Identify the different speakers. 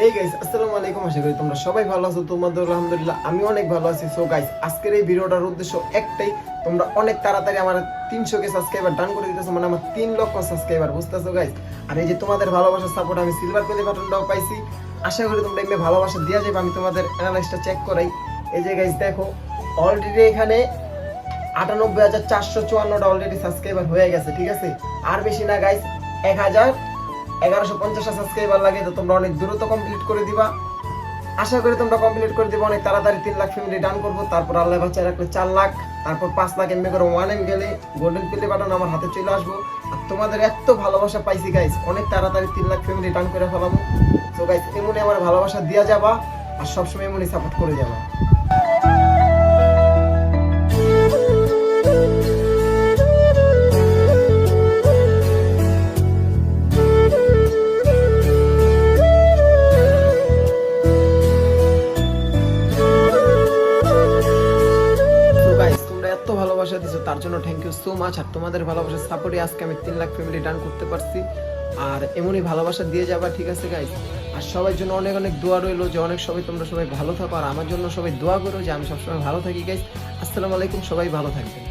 Speaker 1: Hey guys আসসালামু আলাইকুম, আশা করি তোমরা সবাই ভালো আছো, তোমাদের আলহামদুলিল্লাহ আমি অনেক ভালো আছি। সো গাইস আজকের এই ভিডিওটার উদ্দেশ্য একটাই, তোমরা অনেক তাড়াতাড়ি আমার তিনশো কে সাবস্ক্রাইবার ডান করে দিতেছো মানে আমার তিন লক্ষ সাবস্ক্রাইবার বুঝতেছো গাইস আর এই যে তোমাদের ভালোবাসার সাপোর্ট আমি সিলভার প্লে বাটনটাও পাইছি। আশা করি তোমরা এমনি ভালোবাসা দেওয়া যাবে, আমি তোমাদের অ্যানালাইসটা চেক করাই। এই যে গাইস দেখো অলরেডি এখানে আটানব্বই হাজার চারশো চুয়ান্নটা অলরেডি সাবস্ক্রাইবার হয়ে গেছে, ঠিক আছে? আর বেশি না গাইস এক হাজার এগারোশো পঞ্চাশটা সাবস্ক্রাইবার লাগে, তো তোমরা অনেক দ্রুত কমপ্লিট করে দিবা। আশা করি তোমরা কমপ্লিট করে দিবা, অনেক তাড়াতাড়ি তিন লাখ ফ্যামিলি ডান করব। তারপর আল্লাহ বাচ্চা রাখলে চার লাখ, তারপর পাঁচ লাখ এমনি করে ওয়ান এম গেলে গোল্ডেন প্লে বাটন আমার হাতে চলে আসব। আর তোমাদের এত ভালোবাসা পাইছি গাইস অনেক তাড়াতাড়ি তিন লাখ ফ্যামিলি ডান করে ফেলাবো। তো গাইস এমনি আমার ভালোবাসা দিয়া যাবা, আর সবসময় এমনি সাপোর্ট করে যাবা। ভালোবাসা দিচ্ছ তার জন্য থ্যাংক ইউ সো মাচ আর তোমাদের ভালোবাসার সাপোর্টে আজকে আমি তিন লাখ ফ্যামিলি ডান করতে পারছি। আর এমনই ভালোবাসা দিয়ে যাবা, ঠিক আছে গাইজ আর সবার জন্য অনেক অনেক দোয়া রইল যে অনেক সবাই তোমরা সবাই ভালো থাকো। আর আমার জন্য সবাই দোয়া করো যে আমি সবসময় ভালো থাকি গাইজ আসসালামু আলাইকুম, সবাই ভালো থাকবেন।